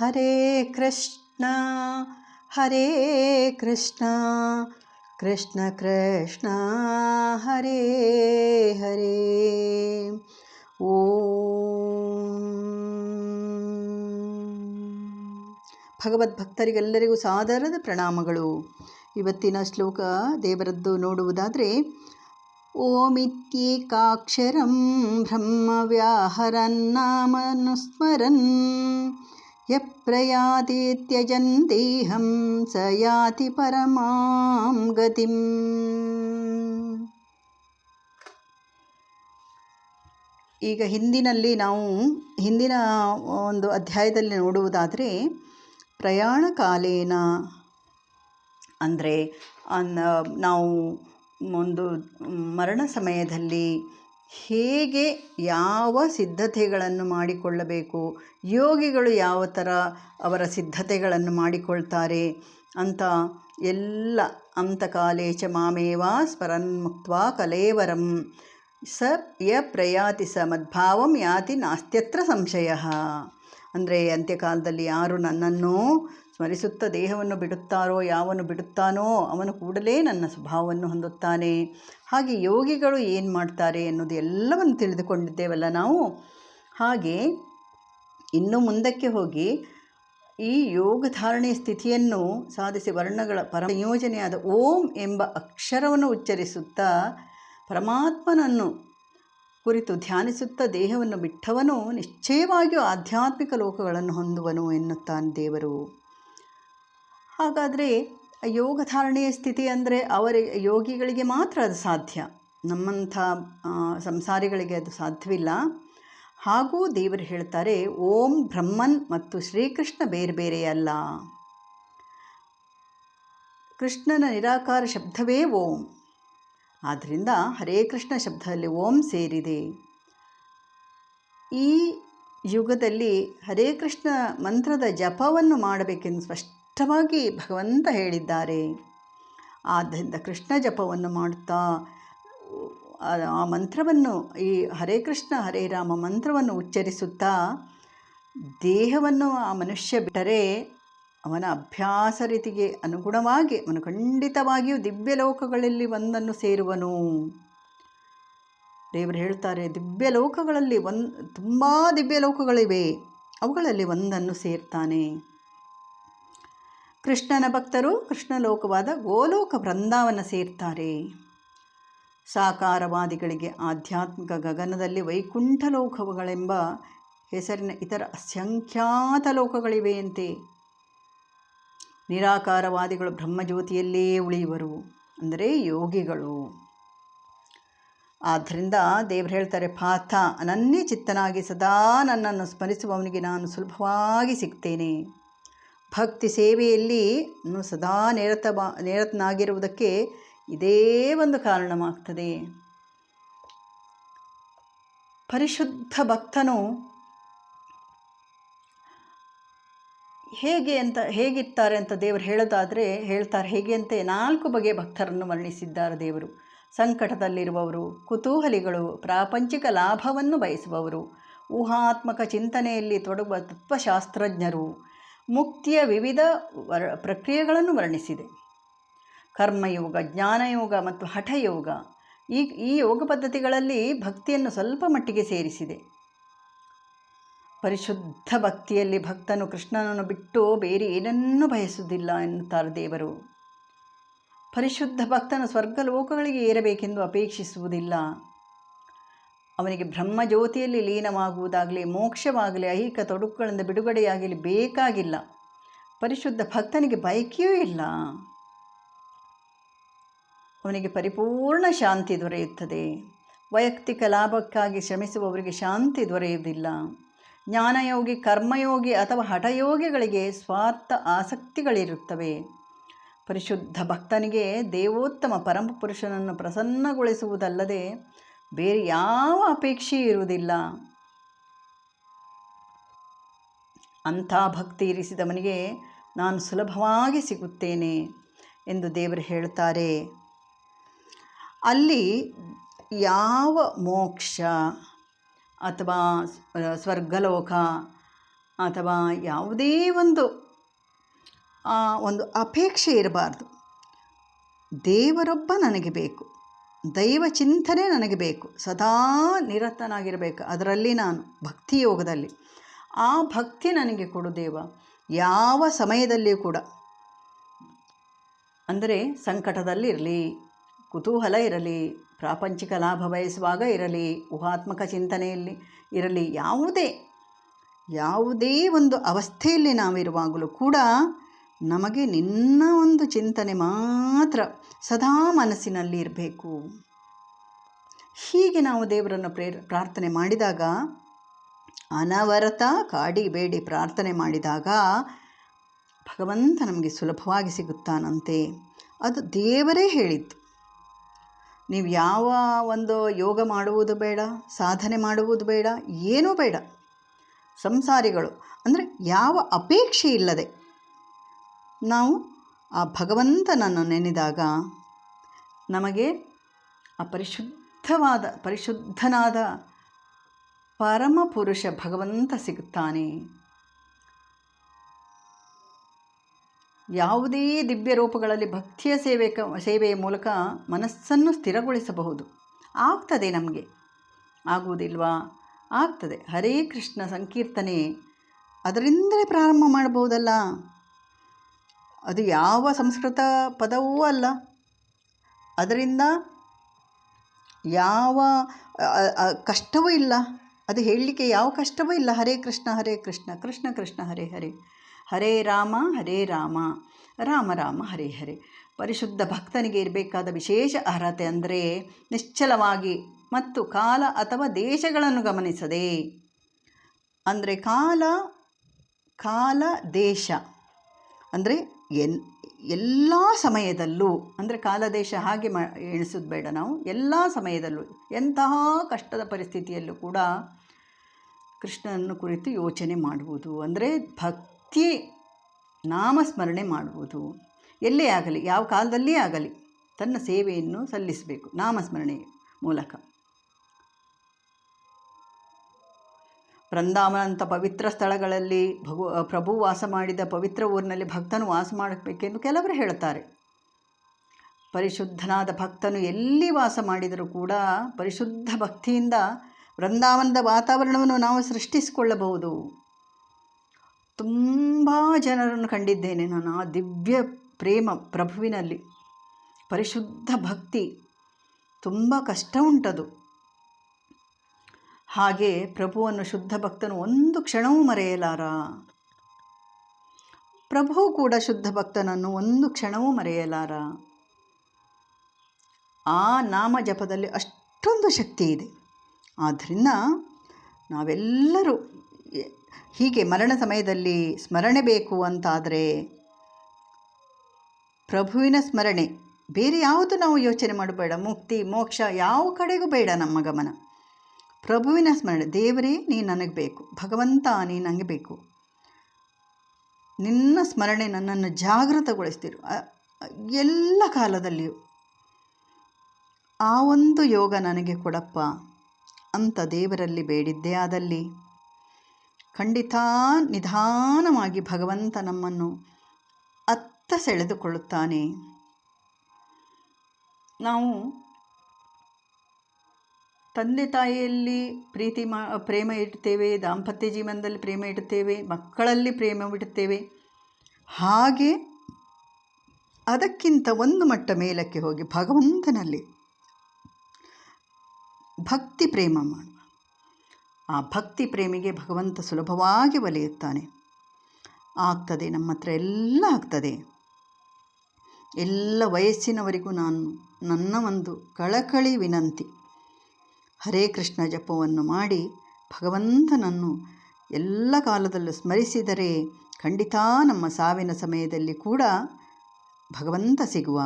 ಹರೇ ಕೃಷ್ಣ ಹರೇ ಕೃಷ್ಣ ಕೃಷ್ಣ ಕೃಷ್ಣ, ಹರೇ ಹರೇ. ಓಂ. ಭಗವದ್ಭಕ್ತರಿಗೆಲ್ಲರಿಗೂ ಸಾದರದ ಪ್ರಣಾಮಗಳು. ಇವತ್ತಿನ ಶ್ಲೋಕ ದೇವರದ್ದು ನೋಡುವುದಾದರೆ, ಓಮಿತ್ಯೇಕಾಕ್ಷರಂ ಬ್ರಹ್ಮವ್ಯಾಹರನ್ನಾಮನುಸ್ಮರನ್ ತ್ಯಜನ್ ದೇಹಂ ಸ ಯಾತಿ ಪರಮಾಂ ಗತಿಂ ಈಗ ಹಿಂದಿನಲ್ಲಿ ನಾವು ಹಿಂದಿನ ಒಂದು ಅಧ್ಯಾಯದಲ್ಲಿ ನೋಡುವುದಾದರೆ ಪ್ರಯಾಣ ಕಾಲೇನ ಅಂದರೆ ನಾವು ಒಂದು ಮರಣ ಸಮಯದಲ್ಲಿ ಹೇಗೆ ಯಾವ ಸಿದ್ಧತೆಗಳನ್ನು ಮಾಡಿಕೊಳ್ಳಬೇಕು? ಯೋಗಿಗಳು ಯಾವ ಥರ ಅವರ ಸಿದ್ಧತೆಗಳನ್ನು ಮಾಡಿಕೊಳ್ತಾರೆ ಅಂತ ಎಲ್ಲ ಅಂತಕಾಲೇ ಚ ಮಾಮೇವ ಸ್ಮರನ್ಮುಕ್ತ ಕಲೇವರಂ. ಸ ಯ ಪ್ರಯಾತಿ ಸ ಮದ್ಭಾವಂ ಯಾತಿ ನಾಸ್ತ್ಯತ್ರ ಸಂಶಯ. ಅಂದರೆ ಅಂತ್ಯಕಾಲದಲ್ಲಿ ಯಾರು ನನ್ನನ್ನು ಸ್ಮರಿಸುತ್ತ ದೇಹವನ್ನು ಬಿಡುತ್ತಾರೋ, ಯಾವನು ಬಿಡುತ್ತಾನೋ ಅವನು ಕೂಡಲೇ ನನ್ನ ಸ್ವಭಾವವನ್ನು ಹೊಂದುತ್ತಾನೆ. ಹಾಗೆ ಯೋಗಿಗಳು ಏನು ಮಾಡ್ತಾರೆ ಅನ್ನೋದು ಎಲ್ಲವನ್ನು ತಿಳಿದುಕೊಂಡಿದ್ದೇವಲ್ಲ ನಾವು? ಹಾಗೆ ಇನ್ನು ಮುಂದಕ್ಕೆ ಹೋಗಿ ಈ ಯೋಗ ಧಾರಣೆಯ ಸ್ಥಿತಿಯನ್ನು ಸಾಧಿಸಿ ವರ್ಣಗಳ ಪರ ಸಂಯೋಜನೆಯಾದ ಓಂ ಎಂಬ ಅಕ್ಷರವನ್ನು ಉಚ್ಚರಿಸುತ್ತಾ ಪರಮಾತ್ಮನನ್ನು ಕುರಿತು ಧ್ಯಾನಿಸುತ್ತಾ ದೇಹವನ್ನು ಬಿಟ್ಟವನು ನಿಶ್ಚಯವಾಗಿಯೂ ಆಧ್ಯಾತ್ಮಿಕ ಲೋಕಗಳನ್ನು ಹೊಂದುವನು ಎನ್ನುತ್ತಾನೆ ದೇವರು. ಹಾಗಾದರೆ ಯೋಗ ಧಾರಣೆಯ ಸ್ಥಿತಿ ಅಂದರೆ ಅವರ ಯೋಗಿಗಳಿಗೆ ಮಾತ್ರ ಅದು ಸಾಧ್ಯ. ನಮ್ಮಂಥ ಸಂಸಾರಿಗಳಿಗೆ ಅದು ಸಾಧ್ಯವಿಲ್ಲ. ಹಾಗೂ ದೇವರು ಹೇಳ್ತಾರೆ, ಓಂ ಬ್ರಹ್ಮನ್ ಮತ್ತು ಶ್ರೀಕೃಷ್ಣ ಬೇರೆ ಬೇರೆಯಲ್ಲ ಕೃಷ್ಣನ ನಿರಾಕಾರ ಶಬ್ದವೇ ಓಂ. ಆದ್ದರಿಂದ ಹರೇ ಕೃಷ್ಣ ಶಬ್ದದಲ್ಲಿ ಓಂ ಸೇರಿದೆ. ಈ ಯುಗದಲ್ಲಿ ಹರೇ ಕೃಷ್ಣ ಮಂತ್ರದ ಜಪವನ್ನು ಮಾಡಬೇಕೆಂದು ಸ್ಪಷ್ಟವಾಗಿ ಭಗವಂತ ಹೇಳಿದ್ದಾರೆ. ಆದ್ದರಿಂದ ಕೃಷ್ಣ ಜಪವನ್ನು ಮಾಡುತ್ತಾ, ಆ ಮಂತ್ರವನ್ನು, ಈ ಹರೇ ಕೃಷ್ಣ, ಹರೇ ರಾಮ ಮಂತ್ರವನ್ನು ಉಚ್ಚರಿಸುತ್ತಾ, ದೇಹವನ್ನು ಆ ಮನುಷ್ಯ ಬಿಟ್ಟರೆ ಅವನ ಅಭ್ಯಾಸ ರೀತಿಗೆ ಅನುಗುಣವಾಗಿ, ಅವನು ಖಂಡಿತವಾಗಿಯೂ ದಿವ್ಯ ಲೋಕಗಳಲ್ಲಿ ಒಂದನ್ನು ಸೇರುವನು. ದೇವರು ಹೇಳ್ತಾರೆ ದಿವ್ಯ ಲೋಕಗಳಲ್ಲಿ ಒಂದು, ತುಂಬ ದಿವ್ಯ ಲೋಕಗಳಿವೆ, ಅವುಗಳಲ್ಲಿ ಒಂದನ್ನು ಸೇರ್ತಾನೆ. ಕೃಷ್ಣನ ಭಕ್ತರು ಕೃಷ್ಣ ಲೋಕವಾದ ಗೋಲೋಕ ಬೃಂದಾವನ ಸೇರ್ತಾರೆ. ಸಾಕಾರವಾದಿಗಳಿಗೆ ಆಧ್ಯಾತ್ಮಿಕ ಗಗನದಲ್ಲಿ ವೈಕುಂಠ ಲೋಕಗಳೆಂಬ ಹೆಸರಿನ ಇತರ ಅಸಂಖ್ಯಾತ ಲೋಕಗಳಿವೆಯಂತೆ. ನಿರಾಕಾರವಾದಿಗಳು ಬ್ರಹ್ಮಜ್ಯೋತಿಯಲ್ಲೇ ಉಳಿಯುವರು ಅಂದರೆ ಯೋಗಿಗಳು. ಆದ್ದರಿಂದ ದೇವರು ಹೇಳ್ತಾರೆ ಪಾಥ ಅನನ್ಯ ಚಿತ್ತನಾಗಿ ಸದಾ ನನ್ನನ್ನು ಸ್ಮರಿಸುವವನಿಗೆ ನಾನು ಸುಲಭವಾಗಿ ಸಿಗ್ತೇನೆ. ಭಕ್ತಿ ಸೇವೆಯಲ್ಲಿ ಸದಾ ನಿರತ ನಿರತನಾಗಿರುವುದಕ್ಕೆ ಇದೇ ಒಂದು ಕಾರಣವಾಗ್ತದೆ. ಪರಿಶುದ್ಧ ಭಕ್ತನು ಹೇಗೆ ಅಂತ, ಹೇಗಿರ್ತಾರೆ ಅಂತ ದೇವರು ಹೇಳೋದಾದರೆ, ಹೇಳ್ತಾರೆ ಹೇಗೆ ಅಂತ ನಾಲ್ಕು ಬಗೆಯ ಭಕ್ತರನ್ನು ವರ್ಣಿಸಿದ್ದಾರೆ ದೇವರು. ಸಂಕಟದಲ್ಲಿರುವವರು, ಕುತೂಹಲಿಗಳು, ಪ್ರಾಪಂಚಿಕ ಲಾಭವನ್ನು ಬಯಸುವವರು, ಊಹಾತ್ಮಕ ಚಿಂತನೆಯಲ್ಲಿ ತೊಡಗುವ ತತ್ವಶಾಸ್ತ್ರಜ್ಞರು ಮುಕ್ತಿಯ ವಿವಿಧ ವರ್, ಪ್ರಕ್ರಿಯೆಗಳನ್ನು ವರ್ಣಿಸಿದೆ. ಕರ್ಮಯೋಗ, ಜ್ಞಾನಯೋಗ ಮತ್ತು ಹಠಯೋಗ ಈ ಈ ಯೋಗ ಪದ್ಧತಿಗಳಲ್ಲಿ ಭಕ್ತಿಯನ್ನು ಸ್ವಲ್ಪ ಮಟ್ಟಿಗೆ ಸೇರಿಸಿದೆ. ಪರಿಶುದ್ಧ ಭಕ್ತಿಯಲ್ಲಿ ಭಕ್ತನು ಕೃಷ್ಣನನ್ನು ಬಿಟ್ಟು ಬೇರೆ ಏನನ್ನೂ ಬಯಸುವುದಿಲ್ಲ ಎನ್ನುತ್ತಾರೆ ದೇವರು. ಪರಿಶುದ್ಧ ಭಕ್ತನು ಸ್ವರ್ಗ ಲೋಕಗಳಿಗೆ ಏರಬೇಕೆಂದು ಅಪೇಕ್ಷಿಸುವುದಿಲ್ಲ. ಅವನಿಗೆ ಬ್ರಹ್ಮಜ್ಯೋತಿಯಲ್ಲಿ ಲೀನವಾಗುವುದಾಗಲಿ, ಮೋಕ್ಷವಾಗಲಿ, ಐಹಿಕ ತೊಡಕುಗಳಿಂದ ಬಿಡುಗಡೆಯಾಗಲಿ ಬೇಕಾಗಿಲ್ಲ. ಪರಿಶುದ್ಧ ಭಕ್ತನಿಗೆ ಬಯಕೆಯೂ ಇಲ್ಲ. ಅವನಿಗೆ ಪರಿಪೂರ್ಣ ಶಾಂತಿ ದೊರೆಯುತ್ತದೆ. ವೈಯಕ್ತಿಕ ಲಾಭಕ್ಕಾಗಿ ಶ್ರಮಿಸುವವರಿಗೆ ಶಾಂತಿ ದೊರೆಯುವುದಿಲ್ಲ. ಜ್ಞಾನಯೋಗಿ, ಕರ್ಮಯೋಗಿ ಅಥವಾ ಹಠಯೋಗಿಗಳಿಗೆ ಸ್ವಾರ್ಥ ಆಸಕ್ತಿಗಳಿರುತ್ತವೆ. ಪರಿಶುದ್ಧ ಭಕ್ತನಿಗೆ ದೇವೋತ್ತಮ ಪರಮಪುರುಷನನ್ನು ಪ್ರಸನ್ನಗೊಳಿಸುವುದಲ್ಲದೆ ಬೇರೆ ಯಾವ ಅಪೇಕ್ಷೆ ಇರುವುದಿಲ್ಲ. ಅಂಥ ಭಕ್ತಿ ಇರಿಸಿದವನಿಗೆ ನಾನು ಸುಲಭವಾಗಿ ಸಿಗುತ್ತೇನೆ ಎಂದು ದೇವರು ಹೇಳ್ತಾರೆ ಅಲ್ಲಿ ಯಾವ ಮೋಕ್ಷ ಅಥವಾ ಸ್ವರ್ಗಲೋಕ ಅಥವಾ ಯಾವುದೇ ಒಂದು ಒಂದು ಅಪೇಕ್ಷೆ ಇರಬಾರ್ದು. ದೇವರೊಬ್ಬ ನನಗೆ ಬೇಕು. ದೈವ ಚಿಂತನೆ ನನಗೆ ಬೇಕು. ಸದಾ ನಿರತನಾಗಿರಬೇಕು. ಅದರಲ್ಲಿ ನಾನು ಭಕ್ತಿ ಯೋಗದಲ್ಲಿ. ಆ ಭಕ್ತಿ ನನಗೆ ಕೊಡು ದೇವ. ಯಾವ ಸಮಯದಲ್ಲಿಯೂ ಕೂಡ. ಅಂದರೆ ಸಂಕಟದಲ್ಲಿರಲಿ ಕುತೂಹಲ ಇರಲಿ, ಪ್ರಾಪಂಚಿಕ ಲಾಭ ಬಯಸುವಾಗ ಇರಲಿ, ಊಹಾತ್ಮಕ ಚಿಂತನೆಯಲ್ಲಿ ಇರಲಿ, ಯಾವುದೇ ಯಾವುದೇ ಒಂದು ಅವಸ್ಥೆಯಲ್ಲಿ ನಾವಿರುವಾಗಲೂ ಕೂಡ ನಮಗೆ ನಿನ್ನ ಒಂದು ಚಿಂತನೆ ಮಾತ್ರ ಸದಾ ಮನಸ್ಸಿನಲ್ಲಿ ಇರಬೇಕು. ಹೀಗೆ ನಾವು ದೇವರನ್ನು ಪ್ರೇರ, ಪ್ರಾರ್ಥನೆ ಮಾಡಿದಾಗ, ಅನವರತ ಕಾಡಿ ಬೇಡಿ ಪ್ರಾರ್ಥನೆ ಮಾಡಿದಾಗ, ಭಗವಂತ ನಮಗೆ ಸುಲಭವಾಗಿ ಸಿಗುತ್ತಾನಂತೆ. ಅದು ದೇವರೇ ಹೇಳಿದ್ದು. ನೀವು ಯಾವ ಒಂದು ಯೋಗ ಮಾಡುವುದು ಬೇಡ, ಸಾಧನೆ ಮಾಡುವುದು ಬೇಡ, ಏನೂ ಬೇಡ. ಸಂಸಾರಿಗಳು, ಅಂದರೆ ಯಾವ ಅಪೇಕ್ಷೆ ಇಲ್ಲದೆ ನಾವು ಆ ಭಗವಂತನನ್ನು ನೆನೆದಾಗ ನಮಗೆ ಆ ಪರಿಶುದ್ಧವಾದ, ಪರಿಶುದ್ಧನಾದ ಪರಮಪುರುಷ ಭಗವಂತ ಸಿಗುತ್ತಾನೆ. ಯಾವುದೇ ದಿವ್ಯ ರೂಪಗಳಲ್ಲಿ ಭಕ್ತಿಯ ಸೇವೆ ಸೇವೆಯ ಮೂಲಕ ಮನಸ್ಸನ್ನು ಸ್ಥಿರಗೊಳಿಸಬಹುದು. ಆಗ್ತದೆ ನಮಗೆ. ಆಗುವುದಿಲ್ವಾ? ಆಗ್ತದೆ. ಹರೇ ಕೃಷ್ಣ ಸಂಕೀರ್ತನೆ. ಅದರಿಂದಲೇ ಪ್ರಾರಂಭ ಮಾಡಬಹುದಲ್ಲ? ಅದು ಯಾವ ಸಂಸ್ಕೃತ ಪದವೂ ಅಲ್ಲ. ಅದರಿಂದ ಯಾವ ಕಷ್ಟವೂ ಇಲ್ಲ. ಅದು ಹೇಳಲಿಕ್ಕೆ ಯಾವ ಕಷ್ಟವೂ ಇಲ್ಲ. ಹರೇ ಕೃಷ್ಣ ಹರೇ ಕೃಷ್ಣ ಕೃಷ್ಣ ಕೃಷ್ಣ, ಹರೇ ಹರೇ. ಹರೇ ರಾಮ ಹರೇ ರಾಮ ರಾಮ ರಾಮ, ಹರೇ ಹರೇ. ಪರಿಶುದ್ಧ ಭಕ್ತನಿಗೆ ಇರಬೇಕಾದ ವಿಶೇಷ ಅರ್ಹತೆ ಅಂದರೆ ನಿಶ್ಚಲವಾಗಿ ಮತ್ತು ಕಾಲ ಅಥವಾ ದೇಶಗಳನ್ನು ಗಮನಿಸದೆ, ಅಂದರೆ ಕಾಲ ಕಾಲ, ದೇಶ. ಅಂದರೆ ಎನ್ ಎಲ್ಲ ಸಮಯದಲ್ಲೂ, ಅಂದರೆ ಕಾಲದೇಶ ಹಾಗೆ ಮಾ, ಎಣಿಸೋದು ಬೇಡ ನಾವು, ಎಲ್ಲ ಸಮಯದಲ್ಲೂ, ಎಂತಹ ಕಷ್ಟದ ಪರಿಸ್ಥಿತಿಯಲ್ಲೂ ಕೂಡ ಕೃಷ್ಣನನ್ನು ಕುರಿತು ಯೋಚನೆ ಮಾಡುವುದು ಅಂದರೆ ಭಕ್ತಿ ನಾಮಸ್ಮರಣೆ ಮಾಡುವುದು ಎಲ್ಲೇ ಆಗಲಿ, ಯಾವ ಕಾಲದಲ್ಲೇ ಆಗಲಿ, ತನ್ನ ಸೇವೆಯನ್ನು ಸಲ್ಲಿಸಬೇಕು, ನಾಮಸ್ಮರಣೆ ಮೂಲಕ. ಬೃಂದಾವನಂಥ ಪವಿತ್ರ ಸ್ಥಳಗಳಲ್ಲಿ ಭಗು ಪ್ರಭು ವಾಸ ಮಾಡಿದ ಪವಿತ್ರ ಊರಿನಲ್ಲಿ ಭಕ್ತನು ವಾಸ ಮಾಡಬೇಕೆಂದು ಕೆಲವರು ಹೇಳ್ತಾರೆ ಪರಿಶುದ್ಧನಾದ ಭಕ್ತನು ಎಲ್ಲಿ ವಾಸ ಮಾಡಿದರೂ ಕೂಡ ಪರಿಶುದ್ಧ ಭಕ್ತಿಯಿಂದ ವೃಂದಾವನದ ವಾತಾವರಣವನ್ನು ನಾವು ಸೃಷ್ಟಿಸಿಕೊಳ್ಳಬಹುದು. ತುಂಬ ಜನರನ್ನು ಕಂಡಿದ್ದೇನೆ ನಾನು ಆ ದಿವ್ಯ ಪ್ರೇಮ ಪ್ರಭುವಿನಲ್ಲಿ. ಪರಿಶುದ್ಧ ಭಕ್ತಿ ತುಂಬ ಕಷ್ಟ ಉಂಟದು. ಹಾಗೆ ಪ್ರಭುವನ್ನು ಶುದ್ಧ ಭಕ್ತನು ಒಂದು ಕ್ಷಣವೂ ಮರೆಯಲಾರ. ಪ್ರಭು ಕೂಡ ಶುದ್ಧ ಭಕ್ತನನ್ನು ಒಂದು ಕ್ಷಣವೂ ಮರೆಯಲಾರ. ಆ ನಾಮ ಜಪದಲ್ಲಿ ಅಷ್ಟೊಂದು ಶಕ್ತಿ ಇದೆ. ಆದ್ದರಿಂದ ನಾವೆಲ್ಲರೂ ಹೀಗೆ ಮರಣ ಸಮಯದಲ್ಲಿ ಸ್ಮರಣೆ ಬೇಕು ಅಂತಾದರೆ ಪ್ರಭುವಿನ ಸ್ಮರಣೆ ಬೇರೆ ಯಾವುದು ನಾವು ಯೋಚನೆ ಮಾಡಬೇಡ. ಮುಕ್ತಿ, ಮೋಕ್ಷ ಯಾವ ಕಡೆಗೂ ಬೇಡ ನಮ್ಮ ಗಮನ. ಪ್ರಭುವಿನ ಸ್ಮರಣೆ, ದೇವರೇ ನೀ ನನಗೆ ಬೇಕು, ಭಗವಂತ ನೀ ನನಗೆ ಬೇಕು. ನಿನ್ನ ಸ್ಮರಣೆ ನನ್ನನ್ನು ಜಾಗೃತಗೊಳಿಸ್ತಿರು. ಎಲ್ಲ ಕಾಲದಲ್ಲಿಯೂ. ಆ ಒಂದು ಯೋಗ ನನಗೆ ಕೊಡಪ್ಪ. ಅಂತ ದೇವರಲ್ಲಿ ಬೇಡಿದ್ದೇ ಆದಲ್ಲಿ ಖಂಡಿತ ನಿಧಾನವಾಗಿ ಭಗವಂತ ನಮ್ಮನ್ನು ಅತ್ತ ಸೆಳೆದುಕೊಳ್ಳುತ್ತಾನೆ. ನಾವು ತಂದೆ ತಾಯಿಯಲ್ಲಿ ಪ್ರೀತಿ ಮಾ, ಪ್ರೇಮ ಇಡ್ತೇವೆ, ದಾಂಪತ್ಯ ಜೀವನದಲ್ಲಿ ಪ್ರೇಮ ಇಡ್ತೇವೆ, ಮಕ್ಕಳಲ್ಲಿ ಪ್ರೇಮ ಬಿಡುತ್ತೇವೆ ಹಾಗೆ ಅದಕ್ಕಿಂತ ಒಂದು ಮಟ್ಟ ಮೇಲಕ್ಕೆ ಹೋಗಿ ಭಗವಂತನಲ್ಲಿ ಭಕ್ತಿ ಪ್ರೇಮ ಮಾಡುವ ಆ ಭಕ್ತಿ ಪ್ರೇಮಿಗೆ ಭಗವಂತ ಸುಲಭವಾಗಿ ಒಲಿಯುತ್ತಾನೆ. ಆಗ್ತದೆ, ನಮ್ಮ ಹತ್ರ ಎಲ್ಲ ಆಗ್ತದೆ. ಎಲ್ಲ ವಯಸ್ಸಿನವರಿಗೂ ನಾನು ನನ್ನ ಒಂದು ಕಳಕಳಿ ವಿನಂತಿ. ಹರೇ ಕೃಷ್ಣ ಜಪವನ್ನು ಮಾಡಿ ಭಗವಂತನನ್ನು ಎಲ್ಲ ಕಾಲದಲ್ಲೂ ಸ್ಮರಿಸಿದರೆ ಖಂಡಿತ ನಮ್ಮ ಸಾವಿನ ಸಮಯದಲ್ಲಿ ಕೂಡ ಭಗವಂತ ಸಿಗುವ.